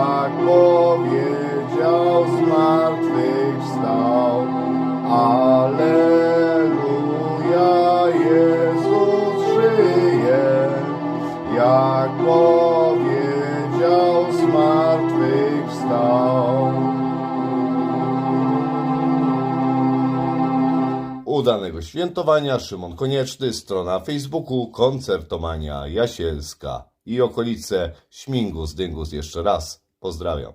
jak powiedział, zmartwychwstał. Alleluja, Jezus żyje, jak powiedział, zmartwychwstał. Udanego świętowania, Szymon Konieczny, strona Facebooku, koncertomania Jasielska i okolice Śmigus Dyngus jeszcze raz. Pozdrawiam.